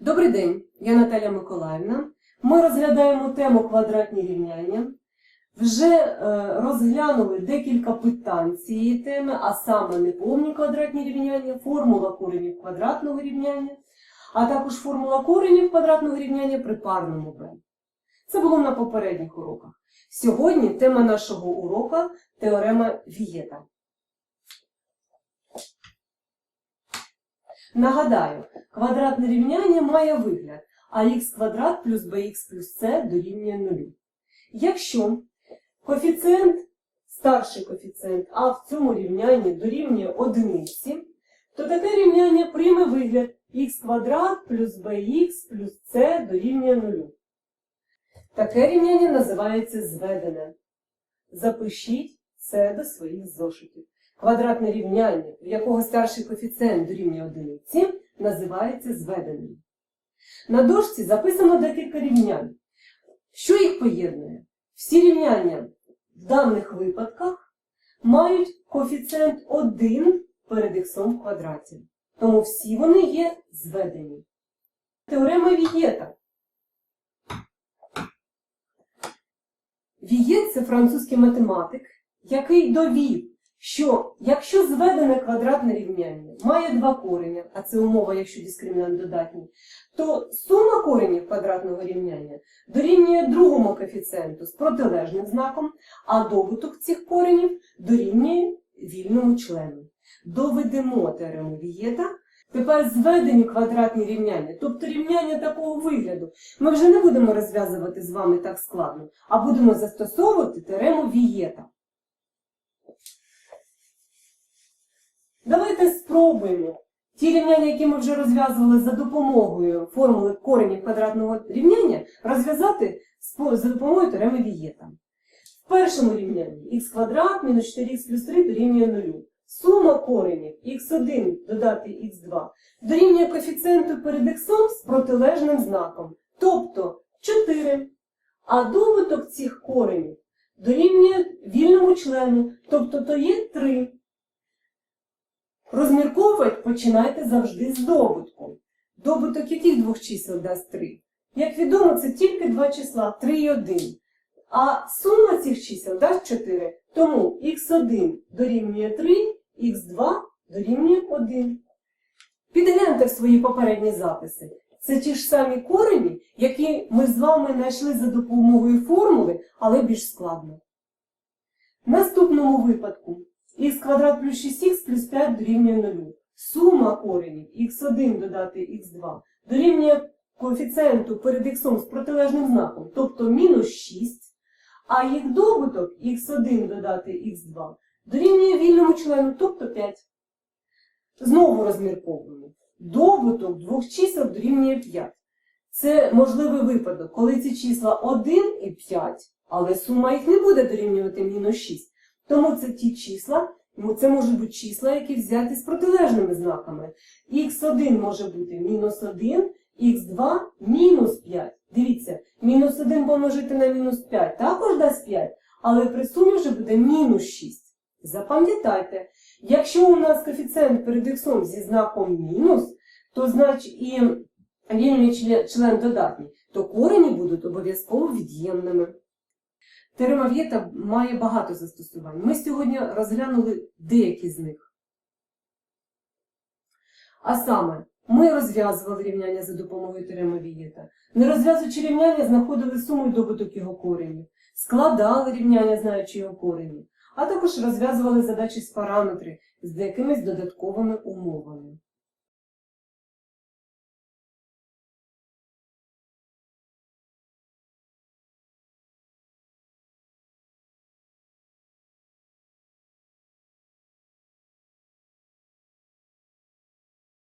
Добрий день, я Наталя Миколаївна. Ми розглядаємо тему квадратні рівняння. Вже е, розглянули декілька питань цієї теми, а саме неповні квадратні рівняння, формула коренів квадратного рівняння, а також формула коренів квадратного рівняння при парному b. Це було на попередніх уроках. Сьогодні тема нашого урока теорема Вієта. Нагадаю, квадратне рівняння має вигляд ax квадрат плюс bx плюс c дорівнює нулю. Якщо коефіцієнт, старший коефіцієнт, а в цьому рівнянні дорівнює одиниці, то таке рівняння прийме вигляд х квадрат плюс bx плюс c дорівнює нулю. Таке рівняння називається зведене. Запишіть це до своїх зошитів. Квадратне рівняння, в якого старший коефіцієнт дорівнює одиниці, називається зведеним. На дошці записано декілька рівнянь. Що їх поєднує? Всі рівняння в даних випадках мають коефіцієнт 1 перед х в квадраті. Тому всі вони є зведені. Теорема Вієта. Вієт – це французький математик, який довів, що якщо зведене квадратне рівняння має два кореня, а це умова, якщо дискримінант додатній, то сума коренів квадратного рівняння дорівнює другому коефіцієнту з протилежним знаком, а добуток цих коренів дорівнює вільному члену. Доведемо теорему Вієта. Тепер зведені квадратні рівняння, тобто рівняння такого вигляду, ми вже не будемо розв'язувати з вами так складно, а будемо застосовувати теорему Вієта. Давайте спробуємо ті рівняння, які ми вже розв'язували за допомогою формули коренів квадратного рівняння, розв'язати за допомогою теореми Вієта. В першому рівнянні х квадрат мінус 4х плюс 3 дорівнює 0. Сума коренів х1 додати х2 дорівнює коефіцієнту перед х з протилежним знаком, тобто 4. А добуток цих коренів дорівнює вільному члену, тобто то є 3. Розмірковувати починайте завжди з добутку. Добуток яких двох чисел дасть 3? Як відомо, це тільки два числа 3 і 1. А сума цих чисел дасть 4. Тому х1 дорівнює 3, х2 дорівнює 1. Підгляньте в свої попередні записи. Це ті ж самі корені, які ми з вами знайшли за допомогою формули, але більш складно. В наступному випадку х квадрат плюс 6х плюс 5 дорівнює 0. Сума коренів х1 додати х2 дорівнює коефіцієнту перед х з протилежним знаком, тобто мінус 6, а їх добуток х1 додати х2 дорівнює вільному члену, тобто 5. Знову розмірковуємо. Добуток двох чисел дорівнює 5. Це можливий випадок, коли ці числа 1 і 5, але сума їх не буде дорівнювати мінус 6. Тому це ті числа, це можуть бути числа, які взяті з протилежними знаками. х1 може бути мінус 1, х2 мінус 5. Дивіться, мінус 1 помножити на мінус 5 також дасть 5, але при сумі вже буде мінус 6. Запам'ятайте, якщо у нас коефіцієнт перед х зі знаком мінус, то значить і вільний член додатній, то корені будуть обов'язково від'ємними. Теорема В'єта має багато застосувань. Ми сьогодні розглянули деякі з них. А саме, ми розв'язували рівняння за допомогою теореми Вієта. Не розв'язуючи рівняння, знаходили суму і добуток його коренів, складали рівняння, знаючи його корені, а також розв'язували задачі з параметри з якимись додатковими умовами.